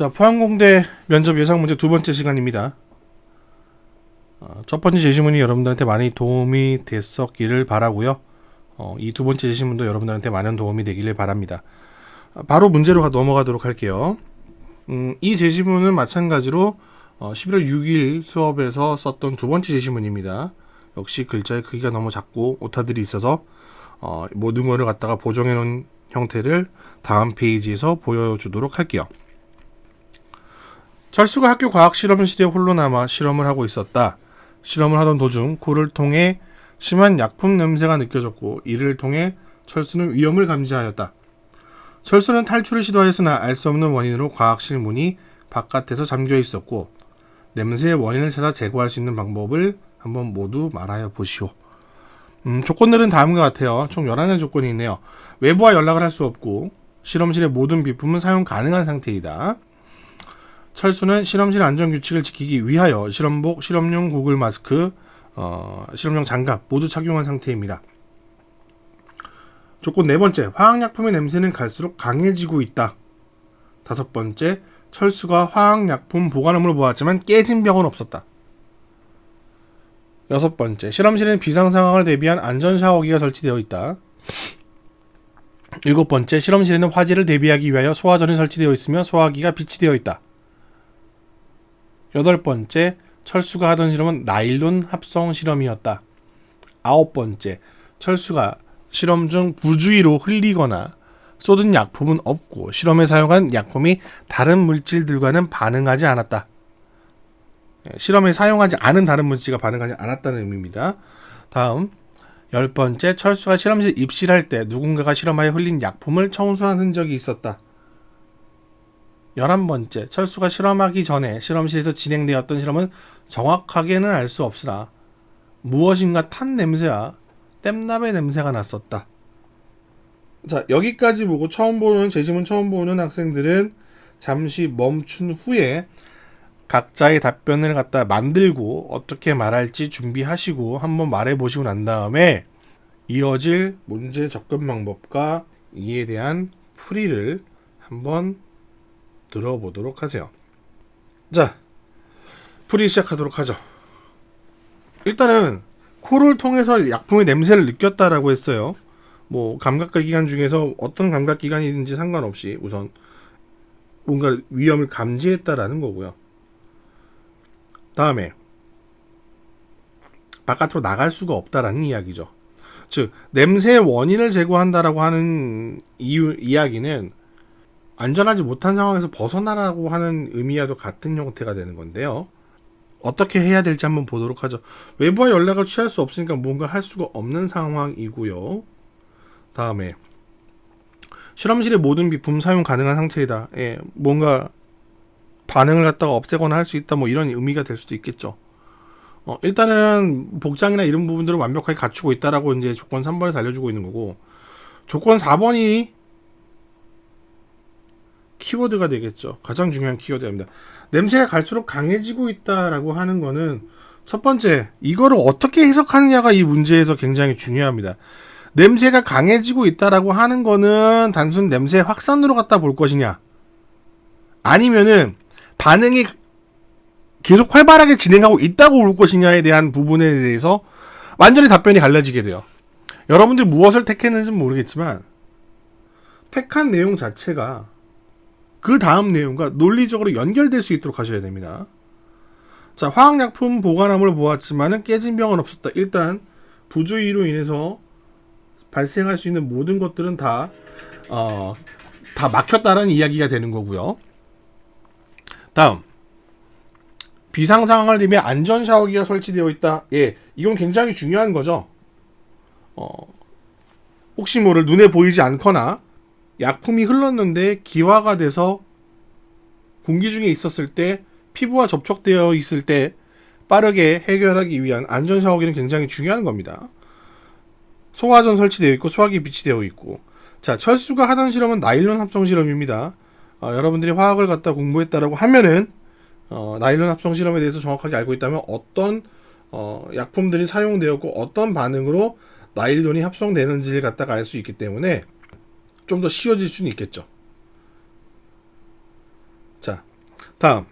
자, 포항공대 면접 예상 문제 두 번째 시간입니다. 어, 첫 번째 제시문이 여러분들한테 많이 도움이 됐었기를 바라고요. 어, 이 두 번째 제시문도 여러분들한테 많은 도움이 되기를 바랍니다. 아, 바로 문제로 가- 넘어가도록 할게요. 음, 이 제시문은 마찬가지로 어, 11월 6일 수업에서 썼던 두 번째 제시문입니다. 역시 글자의 크기가 너무 작고 오타들이 있어서 어, 모든 거를 갖다가 보정해 놓은 형태를 다음 페이지에서 보여주도록 할게요. 철수가 학교 과학 실험실에 홀로 남아 실험을 하고 있었다. 실험을 하던 도중 코를 통해 심한 약품 냄새가 느껴졌고 이를 통해 철수는 위험을 감지하였다. 철수는 탈출을 시도하였으나 알 수 없는 원인으로 과학실 문이 바깥에서 잠겨 있었고 냄새의 원인을 찾아 제거할 수 있는 방법을 한번 모두 말하여 보시오. 음, 조건들은 다음과 같아요. 총 11가지 조건이 있네요. 외부와 연락을 할 수 없고 실험실의 모든 비품은 사용 가능한 상태이다. 철수는 실험실 안전 규칙을 지키기 위하여 실험복, 실험용 고글 마스크, 어, 실험용 장갑 모두 착용한 상태입니다. 조건 네 번째, 화학약품의 냄새는 갈수록 강해지고 있다. 다섯 번째, 철수가 화학약품 보관함을 보았지만 깨진 병은 없었다. 여섯 번째, 실험실에는 비상 상황을 대비한 안전 샤워기가 설치되어 있다. 일곱 번째, 실험실에는 화재를 대비하기 위하여 소화전이 설치되어 있으며 소화기가 비치되어 있다. 여덟 번째, 철수가 하던 실험은 나일론 합성 실험이었다. 아홉 번째, 철수가 실험 중 부주의로 흘리거나 쏟은 약품은 없고 실험에 사용한 약품이 다른 물질들과는 반응하지 않았다. 예, 실험에 사용하지 않은 다른 물질과 반응하지 않았다는 의미입니다. 다음 열 번째, 철수가 실험실 입실할 때 누군가가 실험하여 흘린 약품을 청소한 흔적이 있었다. 열한 번째, 철수가 실험하기 전에 실험실에서 진행되었던 실험은 정확하게는 알 수 없으나 무엇인가 탄 냄새와 땜납의 냄새가 났었다. 자, 여기까지 보고 처음 보는, 제시문 처음 보는 학생들은 잠시 멈춘 후에 각자의 답변을 갖다 만들고 어떻게 말할지 준비하시고 한번 말해 보시고 난 다음에 이어질 문제 접근 방법과 이에 대한 풀이를 한번 들어보도록 하세요. 자, 풀이 시작하도록 하죠. 일단은 코를 통해서 약품의 냄새를 느꼈다라고 했어요. 뭐 감각과 기관 중에서 어떤 감각 기관이든지 상관없이 우선 뭔가 위험을 감지했다라는 거고요. 다음에 바깥으로 나갈 수가 없다라는 이야기죠. 즉 냄새의 원인을 제거한다라고 하는 이유 이야기는 안전하지 못한 상황에서 벗어나라고 하는 의미와도 같은 형태가 되는 건데요. 어떻게 해야 될지 한번 보도록 하죠. 외부와 연락을 취할 수 없으니까 뭔가 할 수가 없는 상황이고요. 다음에 실험실의 모든 비품 사용 가능한 상태이다. 예, 뭔가 반응을 갖다가 없애거나 할 수 있다. 뭐 이런 의미가 될 수도 있겠죠. 어, 일단은 복장이나 이런 부분들을 완벽하게 갖추고 있다라고 이제 조건 3번에서 알려주고 있는 거고 조건 4번이 키워드가 되겠죠. 가장 중요한 키워드입니다. 냄새가 갈수록 강해지고 있다라고 하는 거는 첫 번째 이거를 어떻게 해석하느냐가 이 문제에서 굉장히 중요합니다. 냄새가 강해지고 있다라고 하는 거는 단순 냄새 확산으로 갖다 볼 것이냐 아니면은 반응이 계속 활발하게 진행하고 있다고 볼 것이냐에 대한 부분에 대해서 완전히 답변이 갈라지게 돼요. 여러분들이 무엇을 택했는지는 모르겠지만 택한 내용 자체가 그 다음 내용과 논리적으로 연결될 수 있도록 하셔야 됩니다. 자, 화학약품 보관함을 보았지만은 깨진 병은 없었다. 일단 부주의로 인해서 발생할 수 있는 모든 것들은 다, 어, 다 막혔다라는 이야기가 되는 거고요. 다음. 비상 상황을 대비해 안전 샤워기가 설치되어 있다. 예, 이건 굉장히 중요한 거죠. 어, 혹시 모를 눈에 보이지 않거나 약품이 흘렀는데 기화가 돼서 공기 중에 있었을 때 피부와 접촉되어 있을 때 빠르게 해결하기 위한 안전 샤워기는 굉장히 중요한 겁니다. 소화전 설치되어 있고 소화기 비치되어 있고 자 철수가 하던 실험은 나일론 합성 실험입니다. 어, 여러분들이 화학을 갖다 공부했다라고 하면은 어, 나일론 합성 실험에 대해서 정확하게 알고 있다면 어떤 어, 약품들이 사용되었고 어떤 반응으로 나일론이 합성되는지를 갖다가 알 수 있기 때문에 좀 더 쉬워질 수는 있겠죠. 자, 다음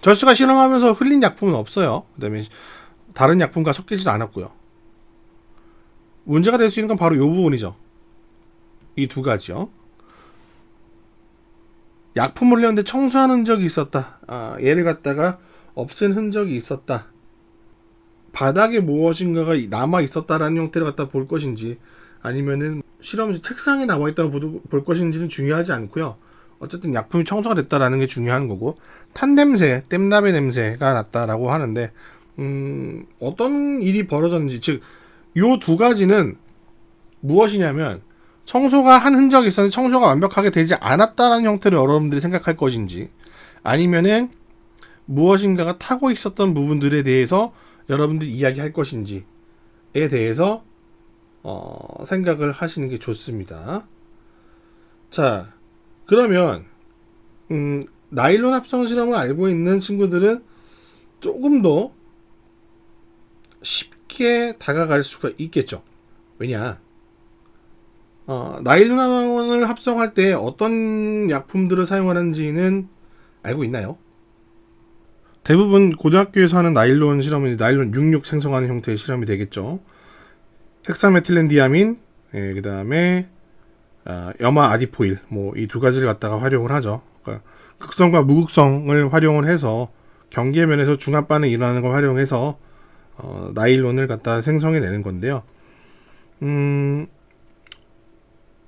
절수가 실험하면서 흘린 약품은 없어요. 그 다음에 다른 약품과 섞이지도 않았고요. 문제가 될 수 있는 건 바로 이 부분이죠. 이 두 가지요. 약품을 흘렸는데 청소한 흔적이 있었다. 아, 얘를 갖다가 없앤 흔적이 있었다. 바닥에 무엇인가가 남아 있었다라는 형태를 갖다 볼 것인지 아니면은 실험실 책상에 남아 있다고 볼- 볼 것인지는 중요하지 않고요. 어쨌든 약품이 청소가 됐다라는 게 중요한 거고 탄 냄새, 땜나베 냄새가 났다라고 하는데 음, 어떤 일이 벌어졌는지 즉 요 두 가지는 무엇이냐면 청소가 한 흔적이 있었는데 청소가 완벽하게 되지 않았다라는 형태로 여러분들이 생각할 것인지 아니면은 무엇인가가 타고 있었던 부분들에 대해서 여러분들이 이야기할 것인지에 대해서 어, 생각을 하시는 게 좋습니다. 자, 그러면 음, 나일론 합성 실험을 알고 있는 친구들은 조금 더 쉽게 다가갈 수가 있겠죠. 왜냐? 어, 나일론을 합성할 때 어떤 약품들을 사용하는지는 알고 있나요? 대부분 고등학교에서 하는 나일론 실험은 나일론 66 생성하는 형태의 실험이 되겠죠. 헥사메틸렌디아민, 예, 그 다음에 아, 염화 아디포일, 뭐 이 두 가지를 갖다가 활용을 하죠. 그러니까 극성과 무극성을 활용을 해서 경계 면에서 중압 반응이 일어나는 걸 활용해서 어, 나일론을 갖다 생성해 내는 건데요. 음,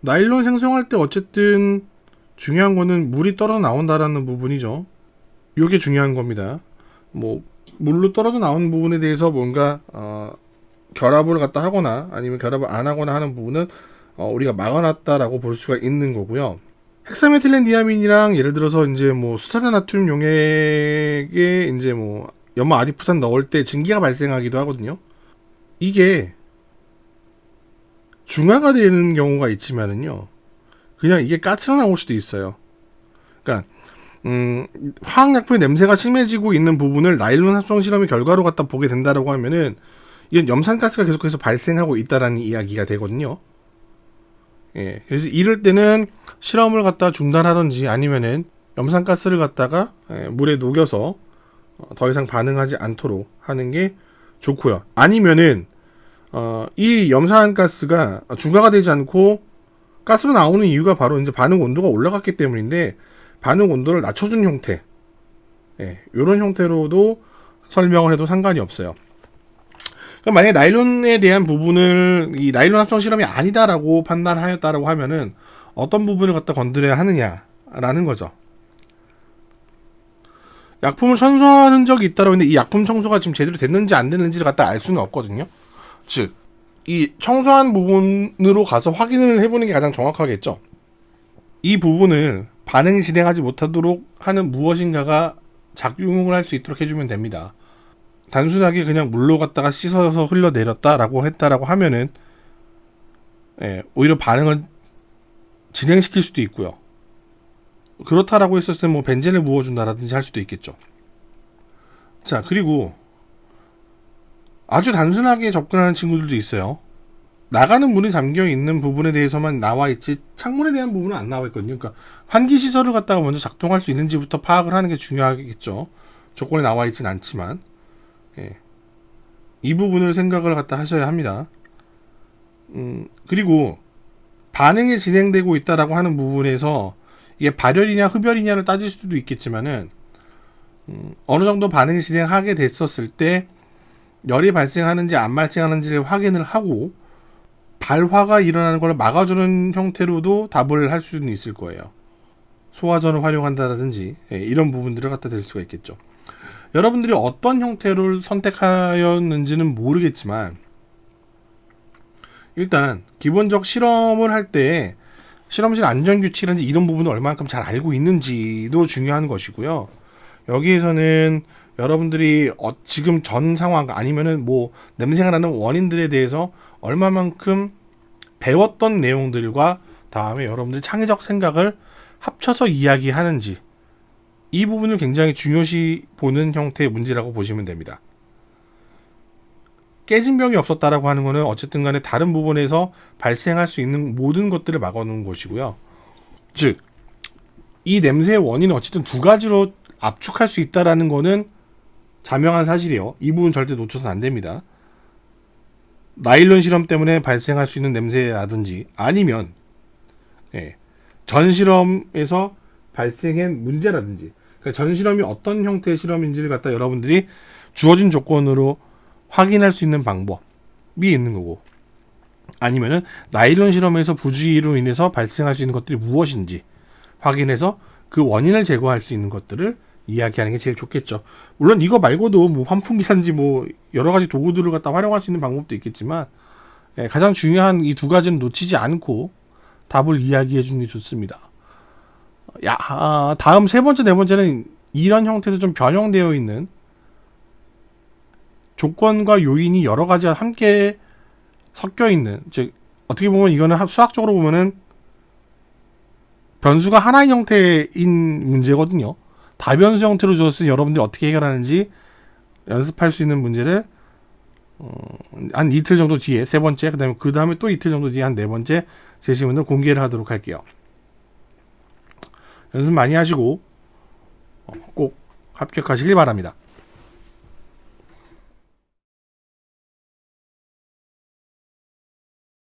나일론 생성할 때 어쨌든 중요한 거는 물이 떨어 나온다라는 부분이죠. 요게 중요한 겁니다. 뭐 물로 떨어져 나오는 부분에 대해서 뭔가 어, 결합을 갖다 하거나 아니면 결합을 안 하거나 하는 부분은 어, 우리가 막아놨다라고 볼 수가 있는 거고요. 헥사메틸렌 디아민이랑 예를 들어서 이제 뭐 수타나 나트륨 용액에 이제 뭐 염화 아디푸산 넣을 때 증기가 발생하기도 하거든요. 이게 중화가 되는 경우가 있지만은요. 그냥 이게 가스로 나올 수도 있어요. 그러니까 음, 화학약품의 냄새가 심해지고 있는 부분을 나일론 합성 실험의 결과로 갖다 보게 된다라고 하면은 이건 염산가스가 계속해서 발생하고 있다라는 이야기가 되거든요. 예, 그래서 이럴 때는 실험을 갖다 중단하든지 아니면은 염산가스를 갖다가 예, 물에 녹여서 어, 더 이상 반응하지 않도록 하는 게 좋고요. 아니면은 어, 이 염산가스가 중화가 되지 않고 가스로 나오는 이유가 바로 이제 반응 온도가 올라갔기 때문인데 반응 온도를 낮춰준 형태, 예, 이런 형태로도 설명을 해도 상관이 없어요. 그럼 만약에 나일론에 대한 부분을 이 나일론 합성 실험이 아니다라고 판단하였다라고 하면은 어떤 부분을 갖다 건드려야 하느냐라는 거죠. 약품을 청소한 적이 있다라고 했는데 이 약품 청소가 지금 제대로 됐는지 안 됐는지를 갖다 알 수는 없거든요. 즉, 이 청소한 부분으로 가서 확인을 해보는 게 가장 정확하겠죠. 이 부분을 반응이 진행하지 못하도록 하는 무엇인가가 작용을 할 수 있도록 해주면 됩니다. 단순하게 그냥 물로 갖다가 씻어서 흘러내렸다라고 했다라고 하면은 예, 오히려 반응을 진행시킬 수도 있고요. 그렇다라고 했었을 때 뭐 벤젠을 부어준다라든지 할 수도 있겠죠. 자 그리고 아주 단순하게 접근하는 친구들도 있어요. 나가는 문이 잠겨 있는 부분에 대해서만 나와 있지 창문에 대한 부분은 안 나와 있거든요. 그러니까 환기 시설을 갖다가 먼저 작동할 수 있는지부터 파악을 하는 게 중요하겠죠. 조건에 나와 있진 않지만 예. 이 부분을 생각을 갖다 하셔야 합니다. 음, 그리고 반응이 진행되고 있다라고 하는 부분에서 이게 발열이냐 흡열이냐를 따질 수도 있겠지만은 음, 어느 정도 반응이 진행하게 됐었을 때 열이 발생하는지 안 발생하는지를 확인을 하고 발화가 일어나는 걸 막아주는 형태로도 답을 할 수는 있을 거예요. 소화전을 활용한다든지 예, 이런 부분들을 갖다 댈 수가 있겠죠. 여러분들이 어떤 형태를 선택하였는지는 모르겠지만 일단 기본적 실험을 할 때 실험실 안전 규칙이라든지 이런 부분을 얼마만큼 잘 알고 있는지도 중요한 것이고요. 여기에서는 여러분들이 어, 지금 전 상황 아니면은 뭐 냄새가 나는 원인들에 대해서 얼마만큼 배웠던 내용들과 다음에 여러분들이 창의적 생각을 합쳐서 이야기하는지 이 부분을 굉장히 중요시 보는 형태의 문제라고 보시면 됩니다. 깨진 병이 없었다라고 하는 것은 어쨌든 간에 다른 부분에서 발생할 수 있는 모든 것들을 막아놓은 것이고요. 즉, 이 냄새의 원인은 어쨌든 두 가지로 압축할 수 있다라는 거는 자명한 사실이에요. 이 부분 절대 놓쳐서는 안 됩니다. 나일론 실험 때문에 발생할 수 있는 냄새라든지 아니면 예, 전 실험에서 발생한 문제라든지 그러니까 전 실험이 어떤 형태의 실험인지를 갖다 여러분들이 주어진 조건으로 확인할 수 있는 방법이 있는 거고 아니면은 나일론 실험에서 부주의로 인해서 발생할 수 있는 것들이 무엇인지 확인해서 그 원인을 제거할 수 있는 것들을 이야기하는 게 제일 좋겠죠. 물론 이거 말고도 뭐 환풍기라든지 뭐 여러 가지 도구들을 갖다 활용할 수 있는 방법도 있겠지만 예, 가장 중요한 이 두 가지는 놓치지 않고 답을 이야기해 주는 게 좋습니다. 야, 아, 다음 세 번째, 네 번째는 이런 형태에서 좀 변형되어 있는 조건과 요인이 여러 가지 함께 섞여 있는, 즉, 어떻게 보면 이거는 학- 수학적으로 보면은 변수가 하나의 형태인 문제거든요. 다변수 형태로 때 여러분들이 어떻게 해결하는지 연습할 수 있는 문제를 어, 한 이틀 정도 뒤에 세 번째, 그다음에 그 다음에 또 이틀 정도 뒤에 한 네 번째 제시문을 공개를 하도록 할게요. 연습 많이 하시고 어, 꼭 합격하시길 바랍니다.